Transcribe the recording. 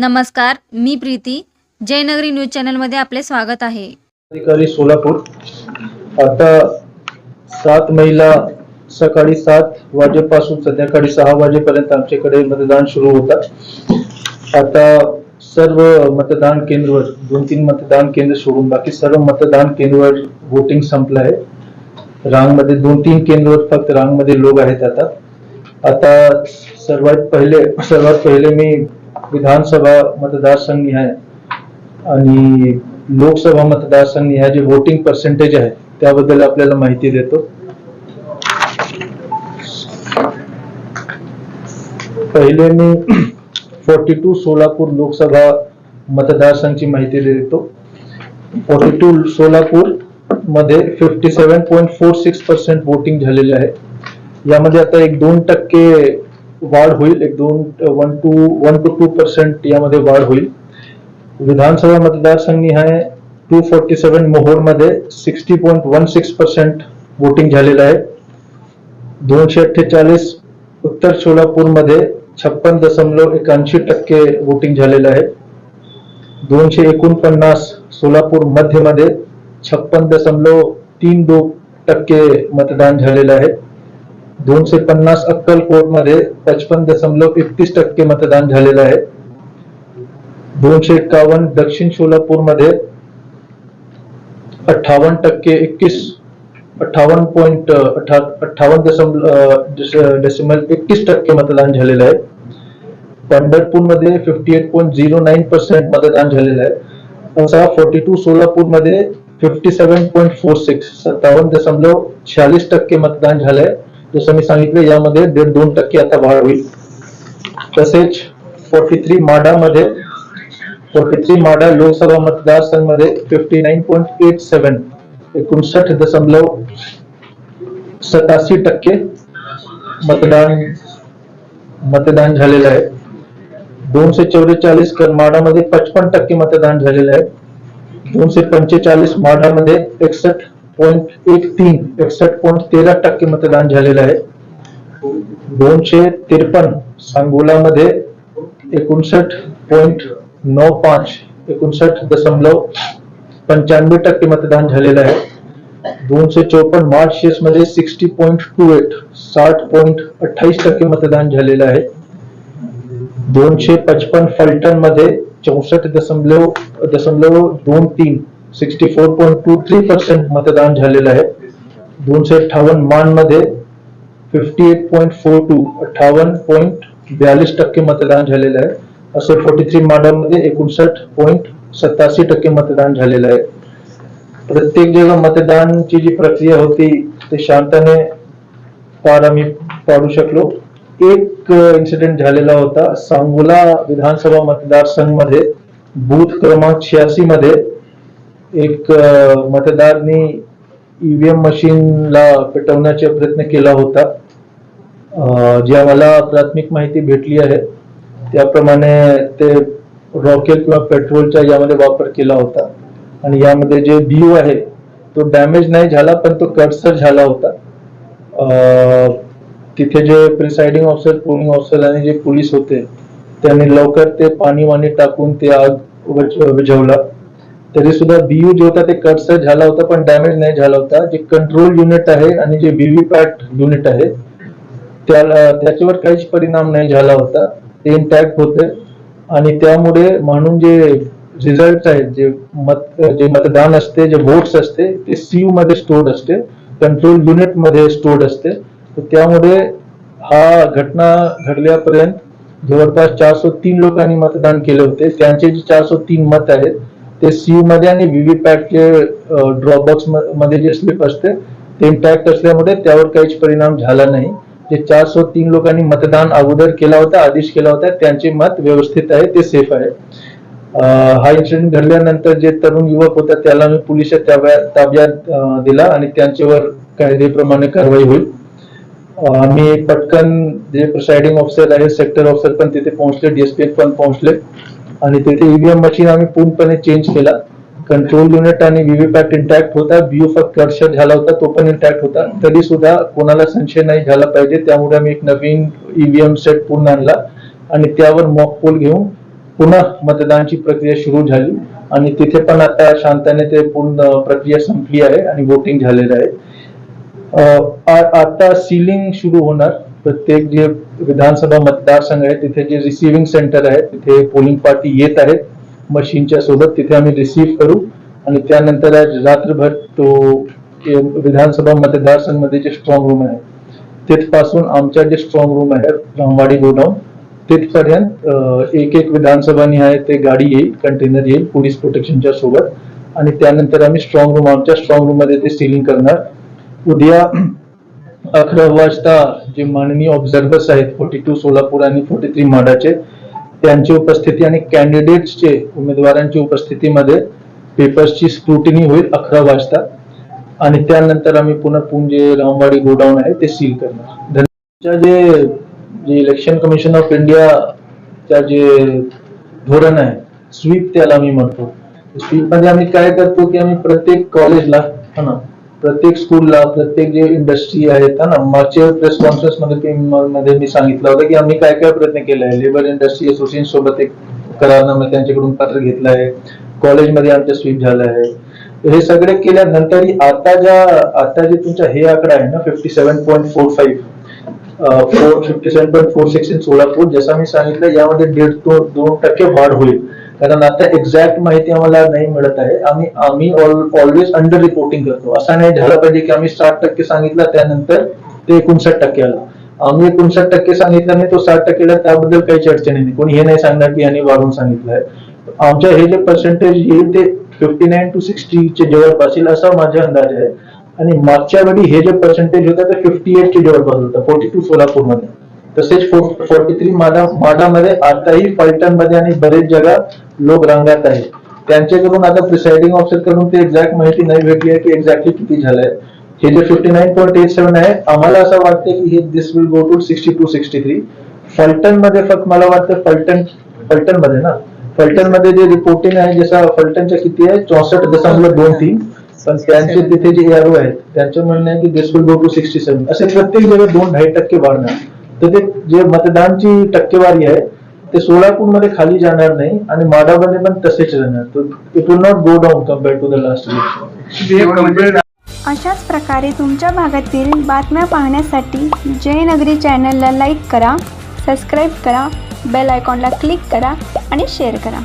नमस्कार मी प्रीती. जयनगरी न्यूज चॅनलमध्ये आपले स्वागत आहे. अधिकारी सोलापूर. आता सात महिला सकाळी सात वाजेपासून संध्याकाळी सहा वाजेपर्यंत आमच्याकडे मतदान सुरू होतात आता सर्व मतदान केंद्रवर दोन तीन मतदान केंद्र सोडून बाकी सर्व मतदान केंद्रवर वोटिंग संपलं आहे. रांगमध्ये दोन तीन केंद्रवर फक्त रांगमध्ये लोक आहेत आता. आता सर्वात पहिले सर्वात पहिले मी विधानसभा मतदारसंघ आहे आणि लोकसभा मतदारसंघ ह्या जे वोटिंग पर्सेंटेज आहे त्याबद्दल आपल्याला माहिती देतो. पहिले मी फोर्टी टू सोलापूर लोकसभा मतदारसंघची माहिती देतो. फोर्टी टू सोलापूरमध्ये fifty seven point four six percent voting झालेले आहे. यामध्ये आता एक दोन टक्के वाढ होईल. एक दोन one two one two two percent यामध्ये वाढ होईल. विधानसभा मतदारसंघ आहे two forty seven मोहोळमध्ये sixty point one six percent voting झालेलं आहे. दोनशे अठ्ठेचाळीस उत्तर सोलापूरमध्ये छप्पन दशमलव एकाऐंशी टक्के वोटिंग झालेलं आहे. दोनशे एकोणपन्नास सोलापूर मध्यमध्ये छप्पन दशमलव तीन दो टक्के मतदान झालेलं आहे. दोनशे पन्नास अक्कलकोटमध्ये पचपन दशमलव एकतीस टक्के मतदान झालेलं आहे. दोनशे एकावन्न दक्षिण सोलापूरमध्ये अठ्ठावन्न टक्के एकतीस अठ्ठावन्न पॉईंट अठ्ठावन्न दशमलव डेसिमल एकतीस टक्के मतदान झालेलं आहे. पंढरपूरमध्ये fifty eight point zero nine percent मतदान झालेलं आहे. असा फोर्टी टू सोलापूरमध्ये fifty seven point four six सत्तावन्न दशमलव शहालीस टक्के मतदान झालंय. जसं मी सांगितलं यामध्ये दीड दोन टक्के आता वाढ होईल. तसेच फोर्टी थ्री माडामध्ये फोर्टी थ्री माडा लोकसभा मतदारसंघामध्ये fifty nine point eight seven एकोणसाठ दशमलव सतासी टक्के मतदान मतदान झालेलं आहे. दोनशे चौवेचाळीस करमाडामध्ये पचपन टक्के मतदान झालेलं आहे. दोनशे पंचेचाळीस माडामध्ये एकसष्ट पॉईंट एक तीन एकसष्ट पॉईंट तेरा टक्के मतदान झालेलं आहे. दोनशे त्रेपन्न सांगोलामध्ये एकोणसठ पॉईंट नऊ पाच एकोणसठ दशमलव पंच्याण्णव टक्के मतदान झालेलं आहे. दोनशे चौपन्न मार्च मध्ये सिक्स्टी पॉईंट टू एट साठ पॉईंट अठ्ठावीस टक्के मतदान झालेलं आहे. दोनशे पचपन फलटणमध्ये चौसष्ट दशमलव दशमलव दोन तीन sixty four point two three percent मतदान झालेलं आहे. दोनशे अठ्ठावन्न मानमध्ये fifty eight point four two अठ्ठावन्न पॉईंट बयालीस टक्के मतदान झालेलं आहे. असं फोर्टी थ्री माडामध्ये एकोणसाठ पॉईंट सत्तासी टक्के मतदान झालेलं आहे. प्रत्येक जेव्हा मतदानची जी प्रक्रिया होती ते शांतने पार आम्ही पाडू शकलो. एक इन्सिडेंट झालेला होता. सांगोला विधानसभा मतदारसंघमध्ये बूथ क्रमांक छियासी मध्ये एक मतदारनी ईव्हीएम मशीनला पेटवण्याचा प्रयत्न केला होता. जी आम्हाला प्राथमिक माहिती भेटली आहे त्याप्रमाणे ते रॉकेल किंवा पेट्रोलचा यामध्ये वापर केला होता. आणि यामध्ये जे बीयू आहे तो डॅमेज नाही झाला पण तो कटसर झाला होता. तिथे जे प्रिसाइडिंग ऑफिसर पोलिंग ऑफिसर आणि जे पोलीस होते त्यांनी लवकर ते पाणी वाणी टाकून ते आग विझवला तरी सुद्धा बीयू जे होता ते कटसर झाला होता पण डॅमेज नाही झाला होता. जे कंट्रोल युनिट आहे आणि जे व्हीव्हीपॅट युनिट आहे त्याला त्याच्यावर काहीच परिणाम नाही झाला होता. ते इंटॅक्ट होते. आणि त्यामुळे म्हणून जे रिझल्ट आहेत जे मत जे मतदान असते जे वोट्स असते ते सीयू मध्ये स्टोर्ड असते. कंट्रोल युनिटमध्ये स्टोर्ड असते. तर त्यामुळे हा घटना घडल्यापर्यंत जवळपास चारशे तीन लोकांनी मतदान केले होते. त्यांचे जे चारशे तीन मत आहेत ते सी मध्ये आणि व्हीव्हीपॅटचे ड्रॉबॉक्समध्ये जे स्लिप असते ते इम्पॅक्ट असल्यामुळे त्यावर काहीच परिणाम झाला नाही. जे सो तीन लोकांनी मतदान अगोदर केला होता आदेश केला होता त्यांचे मत व्यवस्थित आहे ते सेफ आहे. हा इन्सिडेंट घडल्यानंतर जे तरुण युवक होता त्याला मी पोलीस ताब्यात ताब्यात दिला आणि त्यांच्यावर कायदेप्रमाणे कारवाई होईल. आम्ही पटकन जे प्रिसाइडिंग ऑफिसर आहे सेक्टर ऑफिसर पण तिथे पोहोचले डीएसपी पण पोहोचले. आणि तिथे ईव्हीएम मशीन आम्ही पूर्णपणे चेंज केला. कंट्रोल युनिट आणि व्हीव्हीपॅट इंटॅक्ट होता. बीयू फक्त झाला होता तो पण इंटॅक्ट होता. तरी सुद्धा कोणाला संशय नाही झाला पाहिजे. त्यामुळे आम्ही एक नवीन ईव्हीएम सेट पूर्ण आणला आणि त्यावर मॉक पोल घेऊन पुन्हा मतदानाची प्रक्रिया सुरू झाली. आणि तिथे पण आता शांताने ते पूर्ण प्रक्रिया संपली आहे आणि वोटिंग झालेलं आहे. आता सीलिंग सुरू होणार. प्रत्येक जे विधानसभा मतदारसंघ आहे तिथे जे रिसिव्हिंग सेंटर आहे तिथे पोलिंग पार्टी येत आहेत. मशीनच्या सोबत तिथे आम्ही रिसीव्ह करू. आणि त्यानंतर आज रात्रभर तो विधानसभा मतदारसंघमध्ये जे स्ट्रॉंग रूम आहे तिथपासून आमच्या जे स्ट्रॉंग रूम आहे रामवाडी गोडाऊन तिथपर्यंत एक एक विधानसभा निहाय ते गाडी येईल कंटेनर येईल पोलीस प्रोटेक्शनच्या सोबत. आणि त्यानंतर आम्ही स्ट्रॉंग रूम आमच्या स्ट्रॉंग रूममध्ये ते सिलिंग करणार. उद्या अकरा वाजता जे माननीय ऑब्झर्वर्स आहेत फोर्टी टू सोलापूर आणि फोर्टी थ्री माडाचे त्यांची उपस्थिती आणि कॅन्डिडेट्सचे उमेदवारांची उपस्थितीमध्ये पेपर्सची स्क्रुटिनी होईल अकरा वाजता. आणि त्यानंतर आम्ही पुन्हा पुणे रामवाडी गोडाऊन आहे ते सील करणार. धन्यवाद. जे जे इलेक्शन कमिशन ऑफ इंडिया जे धोरण आहे स्वीप त्याला आम्ही म्हणतो. स्वीपमध्ये आम्ही काय करतो की आम्ही प्रत्येक कॉलेजला हा ना प्रत्येक स्कूलला प्रत्येक जे इंडस्ट्री आहेत ना मागच्या प्रेस कॉन्फरन्समध्ये मध्ये मी सांगितलं होतं की आम्ही काय काय प्रयत्न केला आहे. लेबर इंडस्ट्री असोसिएशन सोबत एक करारनामे त्यांच्याकडून पत्र घेतलं आहे. कॉलेजमध्ये आमच्या स्वीप झालं आहे. हे सगळे केल्यानंतर आता ज्या आता जे तुमचा हे आकडा आहे ना fifty seven point four five four fifty seven point four six in Solapur जसं मी सांगितलं यामध्ये दीड तो दोन टक्के वाढ होईल. कारण आता एक्झॅक्ट माहिती आम्हाला नाही मिळत आहे. आम्ही आम्ही ऑलवेज अंडर रिपोर्टिंग करतो. असं नाही झालं पाहिजे की आम्ही साठ टक्के सांगितलं त्यानंतर ते एकोणसाठ टक्के आला. आम्ही एकोणसाठ टक्के सांगितलं नाही तो साठ टक्के त्याबद्दल काहीच अडचणी नाही. कोणी हे नाही सांगणार की यांनी वाढवून सांगितलं आहे आमच्या हे जे पर्सेंटेज येईल ते फिफ्टी नाईन टू सिक्स्टीचे जवळपास येईल असा माझा अंदाज आहे. आणि मागच्या वेळी हे जे पर्सेंटेज होतं ते फिफ्टी एटचे जवळपास होतं फोर्टी टू सोलापूरमध्ये. तसेच फोर्टी थ्री माडा माडामध्ये आताही फलटण मध्ये आणि बरेच जगा लोक रंगात आहे त्यांच्याकडून आता प्रिसाइडिंग ऑफिसर कडून ते एक्झॅक्ट माहिती नाही भेटली आहे की एक्झॅक्टली किती झालंय. हे जे fifty nine point eight seven आहे, आम्हाला असं वाटतं की हे this will go to sixty two sixty three Phaltan मध्ये फक्त मला वाटतं फलटण फलटण मध्ये ना. फलटण मध्ये जे रिपोर्टिंग आहे, जसं फलटणच्या किती आहे? चौसष्ट दशमलव दोन तीन. पण त्यांचे तिथे जे एआरओ आहेत, त्यांचं म्हणणं आहे की this will go to sixty seven असे प्रत्येक दोन ढाई टक्के वाढणार. तर ते जे मतदानची टक्केवारी आहे ते सोलापूरमध्ये खाली जाणार नाही आणि माडामध्ये पण तसेच राहणार. तर it will not go down compare to the last election अशाच प्रकारे तुमच्या भागातील बातम्या पाहण्यासाठी जयनगरी चॅनलला लाईक करा सबस्क्राईब करा बेल आयकॉनला क्लिक करा आणि शेअर करा.